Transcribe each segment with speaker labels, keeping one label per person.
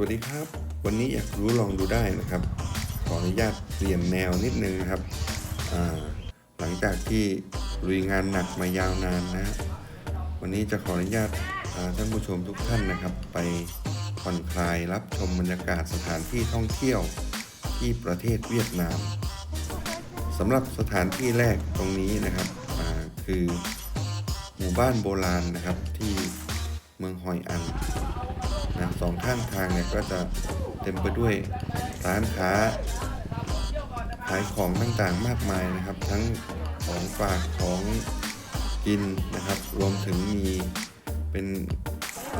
Speaker 1: วัสดีครับ วันนี้อยากรู้ลองดูได้นะครับ ขออนุญาตเปลี่ยนแนวนิดนึงนะครับ หลังจากที่ลุยงานหนักมายาวนานนะ วันนี้จะขออนุญาตท่านผู้ชมทุกท่านนะครับ ไปผ่อนคลายรับชมบรรยากาศสถานที่ท่องเที่ยวที่ประเทศเวียดนามสำหรับสถานที่แรกตรงนี้นะครับคือหมู่บ้านโบราณนะครับที่เมืองฮอยอัน นะสองข้างทางเนี่ยก็จะเต็มไปด้วยร้านค้าขายของต่างๆมากมายนะครับ ทั้งของฝากของกินนะครับ รวมถึงมีเป็น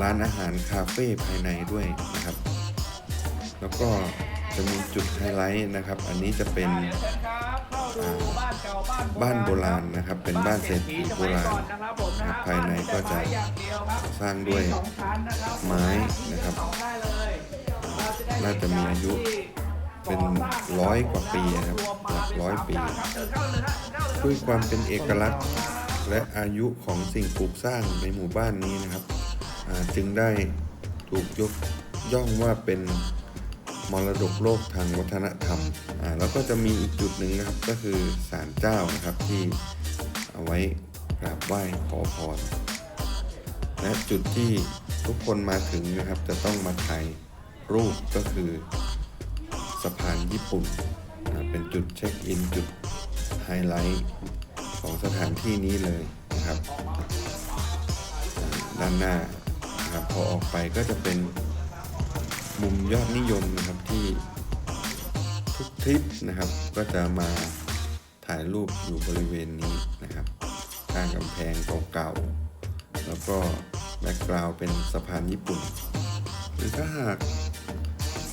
Speaker 1: ร้านอาหารคาเฟ่ภายในด้วยนะครับ แล้วก็จะมีจุดไฮไลท์นะครับ อันนี้จะเป็น อ่าบ้านโบราณนะครับ เป็นบ้านเศรษฐีโบราณนะครับภายในก็จะสร้างด้วยไม้นะครับ น่าจะมีอายุเป็นร้อยกว่าปีนะครับหลักร้อยปี ด้วยความเป็นเอกลักษณ์และอายุของสิ่งปลูกสร้างในหมู่บ้านนี้นะครับอ่าจึงได้ถูกยกย่องว่าเป็น มรดกโลกทางวัฒนธรรมอ่าแล้วก็จะมีอีกจุดหนึ่งนะครับก็คือศาลเจ้านะครับที่เอาไว้กราบไหว้ขอพรและจุดที่ทุกคนมาถึงนะครับจะต้องมาถ่ายรูปก็คือสะพานญี่ปุ่นอ่าเป็นจุดเช็คอินจุดไฮไลท์ของสถานที่นี้เลยนะครับ ด้านหน้านะครับพอออกไปก็จะเป็น มุมยอดนิยมนะครับที่ทุกทริปนะครับ ก็จะมาถ่ายรูปอยู่บริเวณนี้นะครับข้างกำแพงเก่าๆแล้วก็แบ็กกราวเป็นสะพานญี่ปุ่น หรือถ้าหาก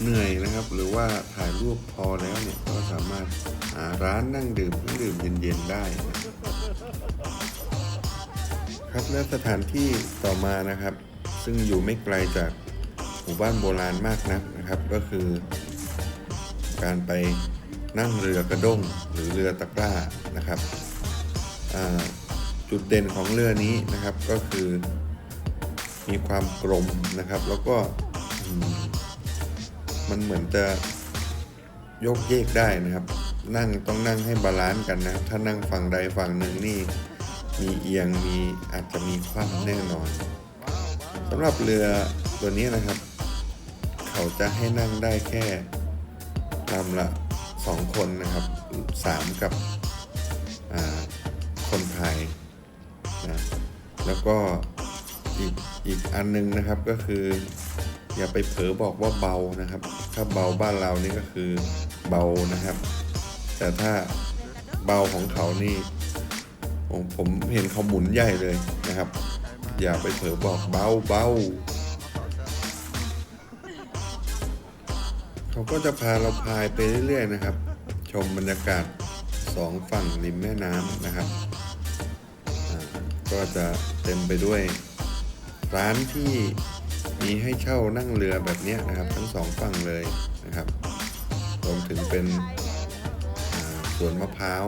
Speaker 1: เหนื่อยนะครับ หรือว่าถ่ายรูปพอแล้วเนี่ยก็สามารถหาร้านนั่งดื่มเครื่งดื่มเย็นๆได้นะครับครับและสถานที่ต่อมานะครับ ซึ่งอยู่ไม่ไกลจาก หมู่บ้านโบราณมากนักนะครับ ก็คือ การไปนั่งเรือกระด้งหรือเรือตะกร้านะครับจุดเด่นของเรือนี้นะครับก็คือมีความกลมนะครับ แล้วก็มันเหมือนจะยกเยกได้นะครับ นั่งต้องนั่งให้บาลานซ์กันนะครับ ถ้านั่งฝั่งใดฝั่งหนึ่งนี่มีเอียงมีอาจจะมีคว่ำแน่นอนสำหรับเรือตัวนี้นะครับ เขาจะให้นั่งได้แค่ลำละสองคนนะครับสามกับคนพายนะแล้วก็อีกอีกอันหนึงนะครับก็คือ อย่าไปเผลอบอกว่าเบานะครับ ถ้าเบาบ้านเรานี่ก็คือเบานะครับ แต่ถ้าเบาของเขานี่ผมเห็นเขาหมุนใหญ่เลยนะครับ อย่าไปเผลอบอกเบาเบา เขาก็จะพาเราพายไปเรื่อยๆนะครับ ชมบรรยากาศสองฝั่งริมแม่น้ำนะครับ ก็จะเต็มไปด้วยร้านที่มีให้เช่านั่งเรือแบบนี้นะครับ ทั้งสองฝั่งเลยนะครับรวมถึงเป็นสวนมะพร้าว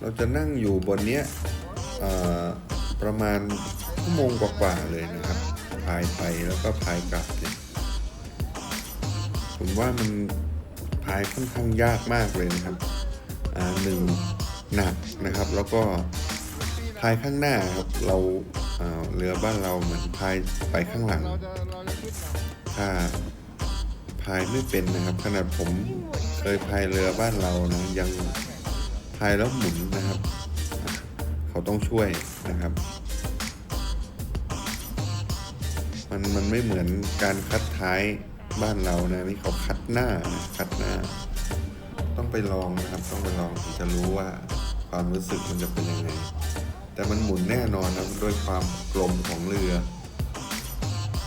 Speaker 1: เราจะนั่งอยู่บนเนี้ยประมาณชั่วโมงกว่าๆเลยนะครับายไปแล้วก็พายกลับเนี่ยผมว่ามันพายค่อนข้างยากมากเลยนะครับอ่าหนึ่งหนักนะครับ แล้วก็พายข้างหน้าครับเราอ่าเรือบ้านเราเหมือนพายไปข้างหลัง ถ้าพายไม่เป็นนะครับ ขนาดผมเคยพายเรือบ้านเรานะยังพายแล้วหมุนนะครับ เขาต้องช่วยนะครับ มันมันไม่เหมือนการคัดท้ายบ้านเรานะนี่เขาคัดหน้านะคัดหน้า ต้องไปลองนะครับ ต้องไปลองถึงจะรู้ว่าความรู้สึกมันจะเป็นยังไง แต่มันหมุนแน่นอนนะด้วยความกลมของเรือ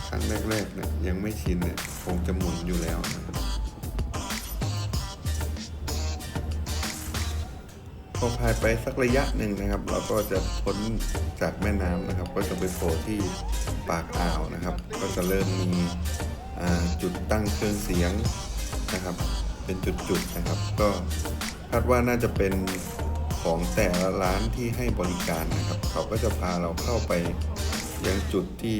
Speaker 1: ครั้งแรกๆเนี่ยยังไม่ชินเนี่ยคงจะหมุนอยู่แล้วนะ พอพายไปสักระยะหนึ่งนะครับ เราก็จะพ้นจากแม่น้ำนะครับ ก็จะไปโผล่ที่ปากอ่าวนะครับ ก็จะเริ่มมีจุดตั้งเครื่องเสียงนะครับ เป็นจุดๆนะครับ ก็คาดว่าน่าจะเป็นของแต่ละร้านที่ให้บริการนะครับ เขาก็จะพาเราเข้าไปยังจุดที่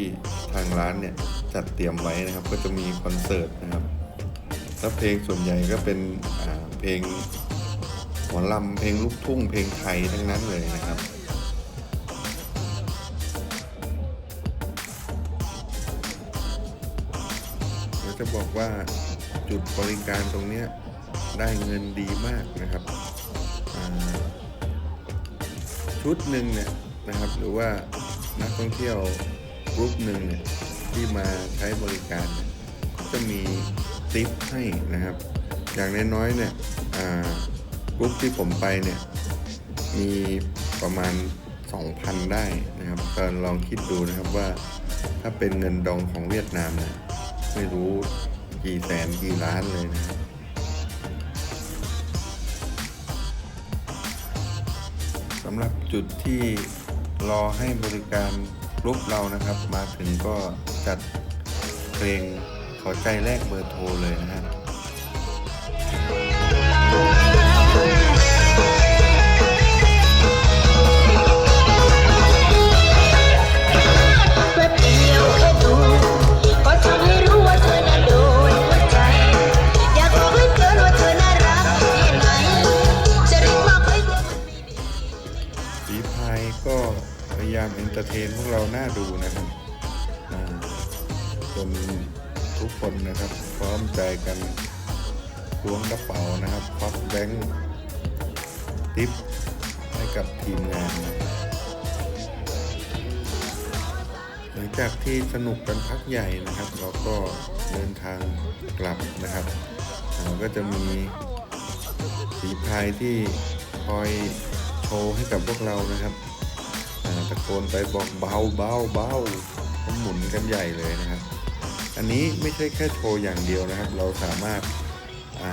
Speaker 1: ทางร้านเนี่ยจัดเตรียมไว้นะครับ ก็จะมีคอนเสิร์ตนะครับแล้วเพลงส่วนใหญ่ก็เป็นเพลง มอลำเพลงลูกทุ่งเพลงไทยทั้งนั้นเลยนะครับเดี๋ยวจะบอกว่าจุดบริการตรงเนี้ยได้เงินดีมากนะครับ ชุดหนึ่งเนี่ยนะครับ หรือว่านักท่องเที่ยวกรุ๊ปหนึ่งเนี่ยที่มาใช้บริการก็จะมีติปให้นะครับ อย่างน้อยๆเนี่ยอ่า กรุ๊ปที่ผมไปเนี่ย มีประมาณ 2,000 ได้นะครับก็ลองคิดดูนะครับว่า ถ้าเป็นเงินดองของเวียดนามเนี่ยไม่รู้กี่แสนกี่ล้านเลยนะครับสำหรับจุดที่รอให้บริการรุปเรานะครับ มาถึงก็จัดเพลงขอใจแรกเบอร์โทรเลยนะฮะ คนนะครับ พร้อมใจกันล้วงกระเป๋านะครับควักแบงค์ทิปให้กับทีมงานหลังจากที่สนุกกันพักใหญ่นะครับ เราก็เดินทางกลับนะครับก็จะมีสีพายที่คอยโชว์ให้กับพวกเรานะครับตะโกนไปบอกเบาเบาเบาหมุนกันใหญ่เลยนะครับ อันนี้ไม่ใช่แค่โชว์อย่างเดียวนะครับ เราสามารถา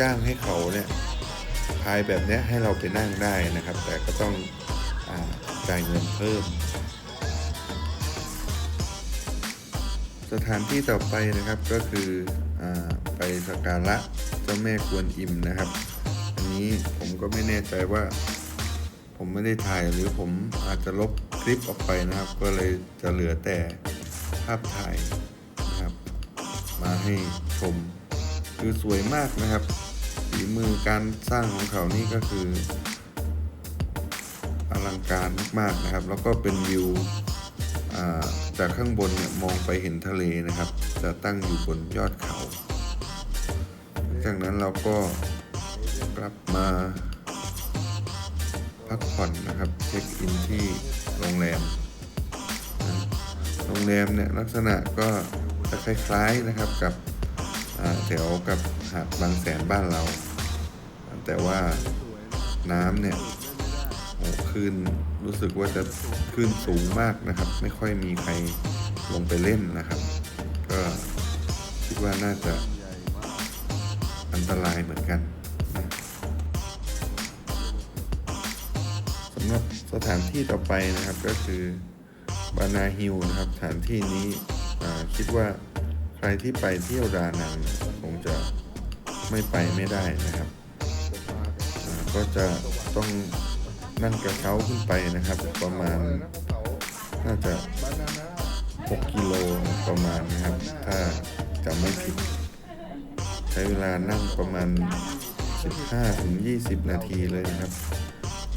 Speaker 1: จ้างให้เขาเนี่ยพายแบบนี้ให้เราไปนั่งได้นะครับ แต่ก็ต้องอจ่ายเงินเพิ่ม สถานที่ต่อไปนะครับก็คืออไปสักการะเจ้าแม่กวนอิมนะครับ อันนี้ผมก็ไม่แน่ใจว่าผมไม่ได้ถ่ายหรือผมอาจจะลบคลิปออกไปนะครับ ก็เลยจะเหลือแต่ ภาพถ่ายนะครับ มาให้ชมคือสวยมากนะครับฝีมือการสร้างของเขานี่ก็คืออลังการมากๆนะครับ แล้วก็เป็นวิวจากข้างบนเนี่ยมองไปเห็นทะเลนะครับ จะตั้งอยู่บนยอดเขา จากนั้นเราก็กลับมาพักผ่อนนะครับ เช็คอินที่โรงแรม โรงแรมเนี่ยลักษณะก็จะคล้ายๆนะครับกับแถวกับหาดบางแสนบ้านเรา แต่ว่าน้ำเนี่ยโอ้คลื่นรู้สึกว่าจะคลื่นสูงมากนะครับ ไม่ค่อยมีใครลงไปเล่นนะครับ ก็คิดว่าน่าจะอันตรายเหมือนกันนะสำหรับสถานที่ต่อไปนะครับก็คือ บานาฮิลนะครับสถานที่นี้คิดว่าใครที่ไปเที่ยวดานังคงจะไม่ไปไม่ได้นะครับ ก็จะต้องนั่งกระเช้าขึ้นไปนะครับ ประมาณน่าจะ 6 กิโลประมาณนะครับ ถ้าจำไม่ผิด ใช้เวลานั่งประมาณ 15-20 นาทีเลยนะครับ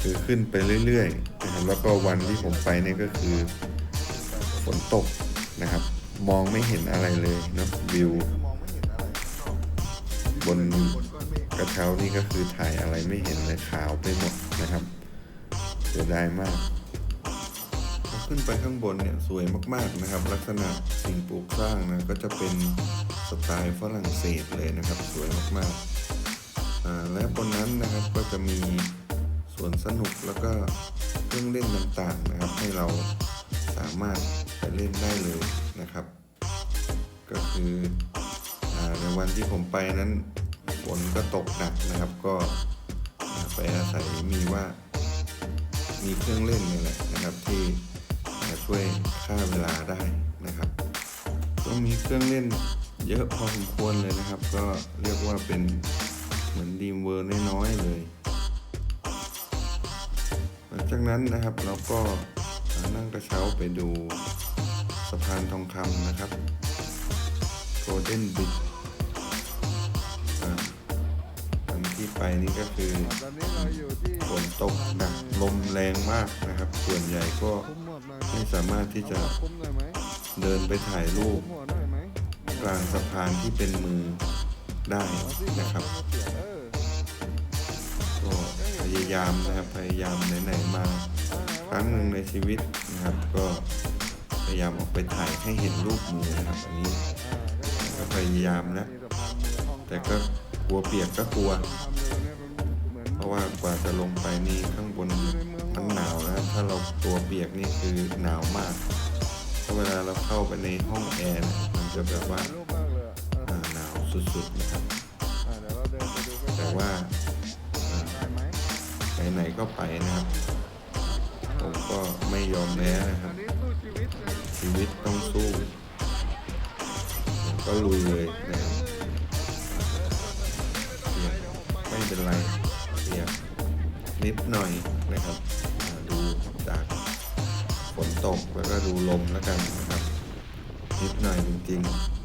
Speaker 1: คือขึ้นไปเรื่อยๆนะครับแล้วก็วันที่ผมไปเนี่ยก็คือ ฝนตกนะครับ มองไม่เห็นอะไรเลยนะวิว บนกระเช้านี่ก็คือถ่ายอะไรไม่เห็นเลยขาวไปหมดนะครับเสียดายมากพอขึ้นไปข้างบนเนี่ยสวยมากๆนะครับ ลักษณะสิ่งปลูกสร้างนะก็จะเป็นสไตล์ฝรั่งเศสเลยนะครับ สวยมากๆและบนนั้นนะครับก็จะมีสวนสนุกแล้วก็เครื่องเล่นต่างๆนะครับ ให้เรา สามารถไปเล่นได้เลยนะครับ ก็คืออในวันที่ผมไปนั้นฝนก็ตกหนักนะครับ ก็ไปอาศัยมีว่ามีเครื่องเล่นนี่แหละนะครับที่อ่าช่วยฆ่าเวลาได้นะครับ ก็มีเครื่องเล่นเยอะพอสมควรเลยนะครับ ก็เรียกว่าเป็นเหมือนดีมเวอร์น้อยๆเลย หลังจากนั้นนะครับเราก็ นั่งกระเช้าไปดูสะพานทองคำนะครับโกลเด้นบิดอันที่ไปนี่ก็คือฝนตกหนักลมแรงมากนะครับ ส่วนใหญ่ก็ไม่สามารถที่จะเดินไปถ่ายรูปกลางสะพานที่เป็นมือได้นะครับก็พยายามนะครับพยายามไหนๆมา ครั้งหนึ่งในชีวิตนะครับ ก็พยายามออกไปถ่ายให้เห็นรูปมือนะครับอันนี้ก็พยายามนะแต่ก็กลัวเปียกก็กลัว
Speaker 2: เร็วเพ
Speaker 1: ราะว่ากว่าจะลงไปนี่ข้างบนมันหนาวนะถ้าเราตัวเปียกนี่คือหนาวมากเพราะเวลาเราเข้าไปในห้องแอร์มันจะแบบว่าหนาวสุดๆนะครับแต่ว่า
Speaker 2: ไห
Speaker 1: นๆก็ไปนะครับ ก็ไม่ยอมแพ้นะครับ
Speaker 2: ชีวิต
Speaker 1: ต้องสู้ ก็ลุยเลยนะครับไม่เป็นไรเปียนิดหน่อยนะครับดูจากฝนตกแล้วก็ดูลมแล้วกันนะครับ นิดหน่อยจริง
Speaker 2: นี่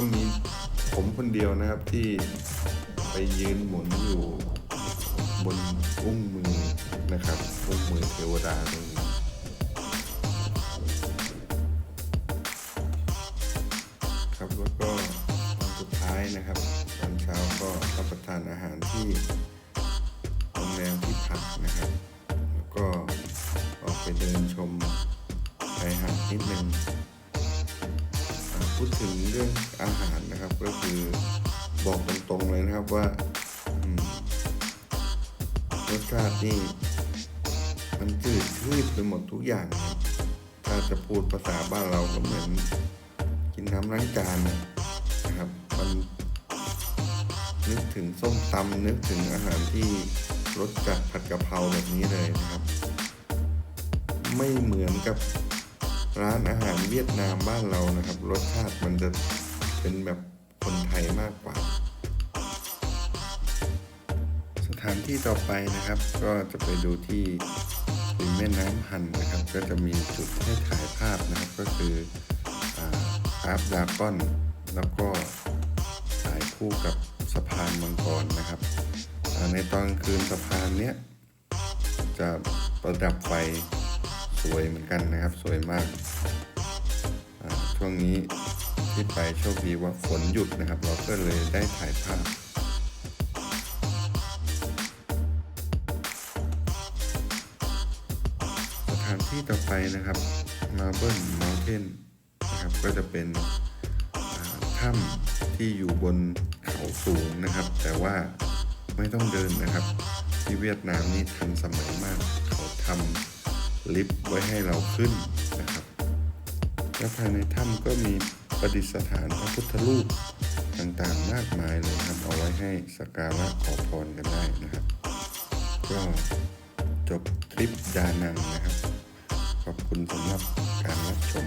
Speaker 2: ก็มี
Speaker 1: ผมคนเดียวนะครับที่ไปยืนหมุนอยู่บนอุ้งมือนะครับอุ้งมือเทวดาตรงนี้ เรื่องอาหารนะครับ ก็คือบอกตรงๆเลยนะครับว่ารสชาตินี่มันจืดชืดไปหมดทุกอย่าง ถ้าจะพูดภาษาบ้านเราก็เหมือน กินน้ำล้างจานนะครับ มันนึกถึงส้มตำนึกถึงอาหารที่รสจัดผัดกะเพราแบบนี้เลยนะครับ ไม่เหมือนกับ ร้านอาหารเวียดนามบ้านเรานะครับ รสชาติมันจะเป็นแบบคนไทยมากกว่า สถานที่ต่อไปนะครับ ก็จะไปดูที่ริมแม่น้ำหันนะครับ ก็จะมีจุดให้ถ่ายภาพนะครับก็คืออาร์ฟดาก้อน แล้วก็ถ่ายคู่กับสะพานมังกรนะครับในตอนคืนสะพานเนี้ยจะประดับไฟ สวยเหมือนกันนะครับ สวยมาก ช่วงนี้ที่ไปโชคดีว่าฝนหยุดนะครับ เราก็เลยได้ถ่ายภาพสถานที่ต่อไปนะครับ Marble Mountain นะครับ ก็จะเป็นถ้ำที่อยู่บนเขาสูงนะครับ แต่ว่าไม่ต้องเดินนะครับ ที่เวียดนามนี่ทันสมัยมากเขาทำ ลิฟต์ไว้ให้เราขึ้นนะครับ และภายในถ้ำก็มีประดิษฐานพระพุทธรูปต่างๆมากมายเลยครับเอาไว้ให้สักการะขอพรกันได้นะครับ ก็จบทริปดานังนะครับ ขอบคุณสำหรับการรับชม